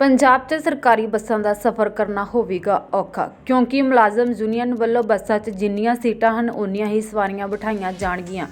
ਪੰਜਾਬ 'ਚ ਸਰਕਾਰੀ ਬੱਸਾਂ ਦਾ ਸਫ਼ਰ ਕਰਨਾ ਹੋਵੇਗਾ ਔਖਾ, ਕਿਉਂਕਿ ਮੁਲਾਜ਼ਮ ਯੂਨੀਅਨ ਵੱਲੋਂ ਬੱਸਾਂ 'ਚ ਜਿੰਨੀਆਂ ਸੀਟਾਂ ਹਨ, ਓਨੀਆਂ ਹੀ ਸਵਾਰੀਆਂ ਬਿਠਾਈਆਂ ਜਾਣਗੀਆਂ।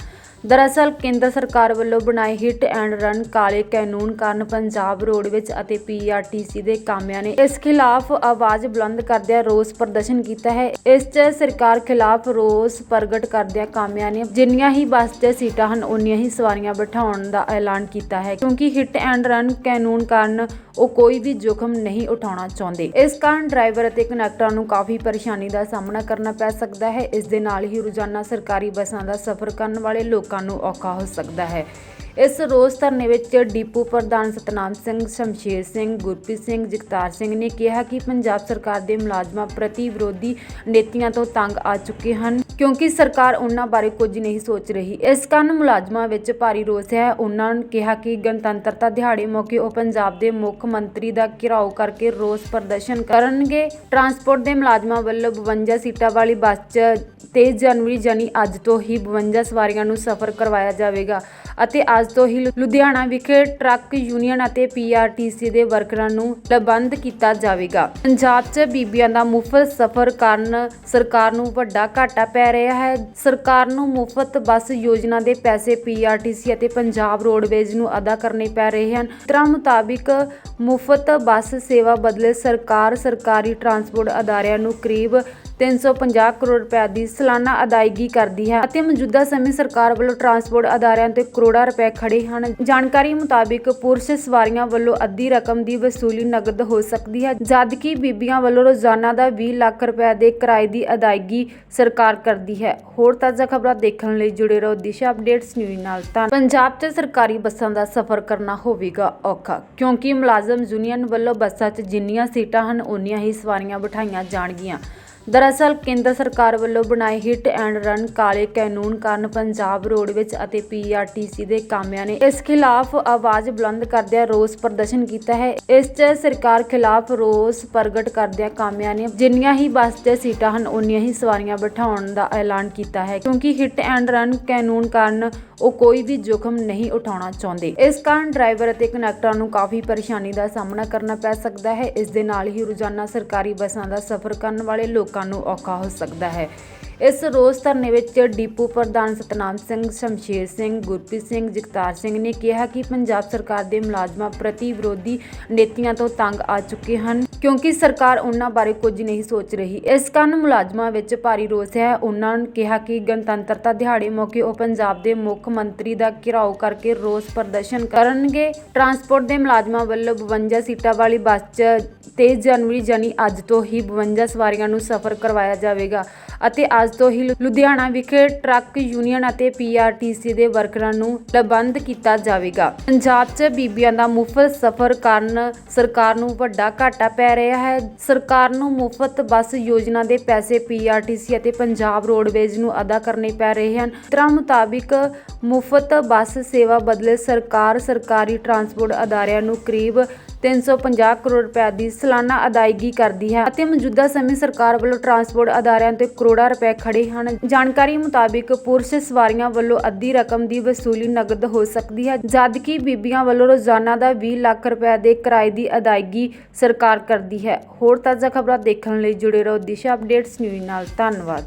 ਦਰਅਸਲ ਕੇਂਦਰ ਸਰਕਾਰ ਵੱਲੋਂ ਬਣਾਏ ਹਿੱਟ ਐਂਡ ਰਨ ਕਾਲੇ ਕਾਨੂੰਨ ਕਾਰਨ ਪੰਜਾਬ ਰੋਡਵੇਜ਼ ਅਤੇ ਪੀਆਰਟੀਸੀ ਦੇ ਕਾਮਿਆਂ ਨੇ ਇਸ ਖਿਲਾਫ ਆਵਾਜ਼ ਬੁਲੰਦ ਕਰਦਿਆਂ ਰੋਸ ਪ੍ਰਦਰਸ਼ਨ ਕੀਤਾ ਹੈ। ਇਸ 'ਚ ਸਰਕਾਰ ਖਿਲਾਫ ਰੋਸ ਪ੍ਰਗਟ ਕਰਦਿਆਂ ਕਾਮਿਆਂ ਨੇ ਜਿੰਨੀਆਂ ਹੀ ਬੱਸ 'ਚ ਸੀਟਾਂ ਹਨ, ਓਨੀਆਂ ਹੀ ਸਵਾਰੀਆਂ ਬਿਠਾਉਣ ਦਾ ਐਲਾਨ ਕੀਤਾ ਹੈ। ਕਿਉਂਕਿ ਹਿੱਟ ਐਂਡ ਰਨ ਕਾਨੂੰਨ ਕਾਰਨ ਉਹ ਕੋਈ ਵੀ ਜੋਖਮ ਨਹੀਂ ਉਠਾਉਣਾ ਚਾਹੁੰਦੇ। ਇਸ ਕਾਰਨ ਡਰਾਈਵਰ ਅਤੇ ਕਨੈਕਟਰਾਂ ਨੂੰ ਕਾਫੀ ਪਰੇਸ਼ਾਨੀ ਦਾ ਸਾਹਮਣਾ ਕਰਨਾ ਪੈ ਸਕਦਾ ਹੈ। ਇਸ ਦੇ ਨਾਲ ਹੀ ਰੋਜ਼ਾਨਾ ਸਰਕਾਰੀ ਬੱਸਾਂ ਦਾ ਸਫ਼ਰ ਕਰਨ ਵਾਲੇ ਲੋਕਾਂ ਨੂੰ ਔਖਾ ਹੋ ਸਕਦਾ ਹੈ। ਇਸ ਰੋਸ ਧਰਨੇ ਵਿੱਚ ਡੀਪੂ ਪ੍ਰਧਾਨ ਸਤਨਾਮ ਸਿੰਘ, ਸ਼ਮਸ਼ੇਰ ਸਿੰਘ, ਗੁਰਪ੍ਰੀਤ ਸਿੰਘ, ਜਗਤਾਰ ਸਿੰਘ ਨੇ ਕਿਹਾ ਕਿ ਪੰਜਾਬ ਸਰਕਾਰ ਦੇ ਮੁਲਾਜ਼ਮਾਂ ਪ੍ਰਤੀ ਵਿਰੋਧੀ ਨੀਤੀਆਂ ਤੋਂ ਤੰਗ ਆ ਚੁੱਕੇ ਹਨ। ਕਿਉਂਕਿ ਸਰਕਾਰ ਉਹਨਾਂ ਬਾਰੇ ਕੁਝ ਨਹੀਂ ਸੋਚ ਰਹੀ। ਇਸ ਕਾਰਨ ਮੁਲਾਜ਼ਮਾਂ ਵਿੱਚ ਭਾਰੀ ਰੋਸ ਹੈ। ਉਹਨਾਂ ਨੇ ਕਿਹਾ ਕਿ ਗਣਤੰਤਰਤਾ ਦਿਹਾੜੇ ਮੌਕੇ ਉਹ ਪੰਜਾਬ ਦੇ ਮੁੱਖ ਮੰਤਰੀ ਦਾ ਘਿਰਾਓ ਕਰਕੇ ਰੋਸ ਪ੍ਰਦਰਸ਼ਨ ਕਰਨਗੇ। ਟਰਾਂਸਪੋਰਟ ਦੇ ਮੁਲਾਜ਼ਮਾਂ ਵੱਲੋਂ 52 ਸੀਟਾਂ ਵਾਲੀ ਬੱਸ 'ਚ 23 ਜਨਵਰੀ ਜਾਨੀ ਅੱਜ ਤੋਂ ਹੀ 52 ਸਵਾਰੀਆਂ ਨੂੰ ਸਫ਼ਰ ਕਰਵਾਇਆ ਜਾਵੇਗਾ ਅਤੇ ਅੱਜ ਤੋਂ ਹੀ ਲੁਧਿਆਣਾ ਵਿਖੇ ਟਰੱਕ ਯੂਨੀਅਨ ਅਤੇ ਪੀਆਰਟੀਸੀ ਦੇ ਵਰਕਰਾਂ ਨੂੰ ਲਬੰਦ ਕੀਤਾ ਜਾਵੇਗਾ। ਪੰਜਾਬ 'ਚ ਬੀਬੀਆਂ ਦਾ ਮੁਫਤ ਸਫ਼ਰ ਕਾਰਨ ਸਰਕਾਰ ਨੂੰ ਵੱਡਾ ਘਾਟਾ ਪੈ ਪੈ ਰਿਹਾ ਹੈ। ਸਰਕਾਰ ਨੂੰ ਮੁਫਤ ਬੱਸ ਯੋਜਨਾ ਦੇ ਪੈਸੇ ਪੀਆਰਟੀਸੀ ਅਤੇ ਪੰਜਾਬ ਰੋਡਵੇਜ਼ ਨੂੰ ਅਦਾ ਕਰਨੇ ਪੈ ਰਹੇ ਹਨ। ਤਰ੍ਹਾਂ ਮੁਤਾਬਿਕ ਮੁਫਤ ਬੱਸ ਸੇਵਾ ਬਦਲੇ ਸਰਕਾਰ ਸਰਕਾਰੀ ਟਰਾਂਸਪੋਰਟ ਅਦਾਰਿਆਂ ਨੂੰ ਕਰੀਬ 350 ਕਰੋੜ ਰੁਪਏ ਦੀ ਸਾਲਾਨਾ ਅਦਾਇਗੀ ਕਰਦੀ ਹੈ ਅਤੇ ਮੌਜੂਦਾ ਸਮੇਂ ਸਰਕਾਰ ਵੱਲੋਂ ਟਰਾਂਸਪੋਰਟ ਅਦਾਰਿਆਂ ਤੇ ਕਰੋੜਾਂ ਰੁਪਏ ਖੜੇ ਹਨ। ਜਾਣਕਾਰੀ ਮੁਤਾਬਿਕ ਪੁਰਸ਼ ਸਵਾਰੀਆਂ ਵੱਲੋਂ ਅੱਧੀ ਰਕਮ ਦੀ ਵਸੂਲੀ ਨਗਦ ਹੋ ਸਕਦੀ ਹੈ, ਜਦਕਿ ਬੀਬੀਆਂ ਵੱਲੋਂ ਰੋਜ਼ਾਨਾ ਦਾ 20 ਲੱਖ ਰੁਪਏ ਦੇ ਕਿਰਾਏ ਦੀ ਅਦਾਇਗੀ ਸਰਕਾਰ ਕਰਦੀ ਹੈ। ਹੋਰ ਤਾਜ਼ਾ ਖਬਰਾਂ ਦੇਖਣ ਲਈ ਜੁੜੇ ਰਹੋ ਦਿਸ਼ਾ ਅਪਡੇਟਸ ਨਿਊਜ਼ ਨਾਲ। ਤਾਂ ਪੰਜਾਬ 'ਚ ਸਰਕਾਰੀ ਬੱਸਾਂ ਦਾ ਸਫ਼ਰ ਕਰਨਾ ਹੋਵੇਗਾ ਔਖਾ, ਕਿਉਂਕਿ ਮੁਲਾਜ਼ਮ ਯੂਨੀਅਨ ਵੱਲੋਂ ਬੱਸਾਂ 'ਚ ਜਿੰਨੀਆਂ ਸੀਟਾਂ ਹਨ ਉਨੀਆਂ ਹੀ ਸਵਾਰੀਆਂ ਬਿਠਾਈਆਂ ਜਾਣਗੀਆਂ। ਦਰਅਸਲ ਕੇਂਦਰ ਸਰਕਾਰ ਵੱਲੋਂ ਬਣਾਏ ਹਿੱਟ ਐਂਡ ਰਨ ਕਾਲੇ ਕਾਨੂੰਨ ਕਾਰਨ ਪੰਜਾਬ ਰੋਡਵੇਜ਼ ਅਤੇ ਪੀਆਰਟੀਸੀ ਦੇ ਕਾਮਿਆਂ ਨੇ ਇਸ ਖਿਲਾਫ ਆਵਾਜ਼ ਬੁਲੰਦ ਕਰਦਿਆਂ ਰੋਸ ਪ੍ਰਦਰਸ਼ਨ ਕੀਤਾ ਹੈ। ਇਸ 'ਚ ਸਰਕਾਰ ਖਿਲਾਫ ਰੋਸ ਪ੍ਰਗਟ ਕਰਦਿਆਂ ਕਾਮਿਆਂ ਨੇ ਜਿੰਨੀਆਂ ਹੀ ਬੱਸ 'ਚ ਸੀਟਾਂ ਹਨ ਉਨੀਆਂ ਹੀ ਸਵਾਰੀਆਂ ਬਿਠਾਉਣ ਦਾ ਐਲਾਨ ਕੀਤਾ ਹੈ ਕਿਉਂਕਿ ਹਿੱਟ ਐਂਡ ਰਨ ਕਾਨੂੰਨ ਕਾਰਨ ਉਹ ਕੋਈ ਵੀ ਜੋਖਮ ਨਹੀਂ ਉਠਾਉਣਾ ਚਾਹੁੰਦੇ। ਇਸ ਕਾਰਨ ਡਰਾਈਵਰ ਅਤੇ ਕਨੈਕਟਰਾਂ ਨੂੰ ਕਾਫੀ ਪਰੇਸ਼ਾਨੀ ਦਾ ਸਾਹਮਣਾ ਕਰਨਾ ਪੈ ਸਕਦਾ ਹੈ। ਇਸ ਦੇ ਨਾਲ ਹੀ ਰੋਜ਼ਾਨਾ ਸਰਕਾਰੀ ਬੱਸਾਂ ਦਾ ਸਫ਼ਰ ਕਰਨ ਵਾਲੇ ਲੋਕ ਨੂੰ ਔਖਾ ਹੋ ਸਕਦਾ ਹੈ। ਇਸ ਰੋਸ ਧਰਨੇ ਵਿੱਚ ਡਿਪੂ ਪ੍ਰਧਾਨ ਸਤਨਾਮ ਸਿੰਘ, ਸ਼ਮਸ਼ੇਰ ਸਿੰਘ, ਗੁਰਪ੍ਰੀਤ ਸਿੰਘ, ਜਗਤਾਰ ਸਿੰਘ ਨੇ ਕਿਹਾ ਕਿ ਪੰਜਾਬ ਸਰਕਾਰ ਦੇ ਮੁਲਾਜ਼ਮਾਂ ਪ੍ਰਤੀ ਵਿਰੋਧੀ ਨੀਤੀਆਂ ਤੋਂ ਤੰਗ ਆ ਚੁੱਕੇ ਹਨ। ਕਿਉਂਕਿ ਸਰਕਾਰ ਉਹਨਾਂ ਬਾਰੇ ਕੁਝ ਨਹੀਂ ਸੋਚ ਰਹੀ। ਇਸ ਕਾਰਨ ਮੁਲਾਜ਼ਮਾਂ ਵਿੱਚ ਭਾਰੀ ਰੋਸ ਹੈ। ਉਹਨਾਂ ਨੇ ਕਿਹਾ ਕਿ ਗਣਤੰਤਰਤਾ ਦਿਹਾੜੇ ਮੌਕੇ ਉਹ ਪੰਜਾਬ ਦੇ ਮੁੱਖ ਮੰਤਰੀ ਦਾ ਘਿਰਾਓ ਕਰਕੇ ਰੋਸ ਪ੍ਰਦਰਸ਼ਨ ਕਰਨਗੇ। ਟਰਾਂਸਪੋਰਟ ਦੇ ਮੁਲਾਜ਼ਮਾਂ ਵੱਲੋਂ 52 ਸੀਟਾਂ ਵਾਲੀ ਬੱਸ 'ਚ 23 ਜਨਵਰੀ ਜਾਨੀ ਅੱਜ ਤੋਂ ਹੀ 52 ਸਵਾਰੀਆਂ ਨੂੰ ਸਫ਼ਰ ਕਰਵਾਇਆ ਜਾਵੇਗਾ ਅਤੇ ਅੱਜ ਤੋਂ ਹੀ ਲੁਧਿਆਣਾ ਵਿਖੇ ਟਰੱਕ ਯੂਨੀਅਨ ਅਤੇ ਪੀਆਰਟੀਸੀ ਦੇ ਵਰਕਰਾਂ ਨੂੰ ਲਬੰਦ ਕੀਤਾ ਜਾਵੇਗਾ। ਪੰਜਾਬ 'ਚ ਬੀਬੀਆਂ ਦਾ ਮੁਫਤ ਸਫ਼ਰ ਕਾਰਨ ਸਰਕਾਰ ਨੂੰ ਵੱਡਾ ਘਾਟਾ ਪੈ ਰਿਹਾ ਹੈ, ਸਰਕਾਰ ਨੂੰ ਮੁਫਤ ਬੱਸ ਯੋਜਨਾ ਦੇ ਪੈਸੇ ਪੀਆਰਟੀਸੀ ਅਤੇ ਪੰਜਾਬ ਰੋਡਵੇਜ਼ ਨੂੰ ਅਦਾ ਕਰਨੇ ਪੈ ਰਹੇ ਹਨ। ਤਰ੍ਹਾਂ ਮੁਤਾਬਿਕ ਮੁਫਤ ਬੱਸ ਸੇਵਾ ਬਦਲੇ ਸਰਕਾਰ ਸਰਕਾਰੀ ਟਰਾਂਸਪੋਰਟ ਅਦਾਰਿਆਂ ਨੂੰ ਕਰੀਬ 350 ਕਰੋੜ ਰੁਪਏ ਦੀ ਸਾਲਾਨਾ ਅਦਾਇਗੀ ਕਰਦੀ ਹੈ ਅਤੇ ਮੌਜੂਦਾ ਸਮੇਂ ਸਰਕਾਰ ਵੱਲੋਂ ਟਰਾਂਸਪੋਰਟ ਅਦਾਰਿਆਂ ਤੇ ਕਰੋੜਾਂ ਰੁਪਏ ਖੜੇ ਹਨ। ਜਾਣਕਾਰੀ ਮੁਤਾਬਿਕ ਪੁਰਸ਼ ਸਵਾਰੀਆਂ ਵੱਲੋਂ ਅੱਧੀ ਰਕਮ ਦੀ ਵਸੂਲੀ ਨਗਦ ਹੋ ਸਕਦੀ ਹੈ ਜਦਕਿ ਬੀਬੀਆਂ ਵੱਲੋਂ ਰੋਜ਼ਾਨਾ ਦਾ 20 ਲੱਖ ਰੁਪਏ ਦੇ ਕਿਰਾਏ ਦੀ ਅਦਾਇਗੀ ਸਰਕਾਰ ਕਰਦੀ ਹੈ। ਹੋਰ ਤਾਜ਼ਾ ਖਬਰਾਂ ਦੇਖਣ ਲਈ ਜੁੜੇ ਰਹੋ ਦਿਸ਼ਾ ਅਪਡੇਟਸ ਨਿਊਜ਼ ਨਾਲ। ਧੰਨਵਾਦ।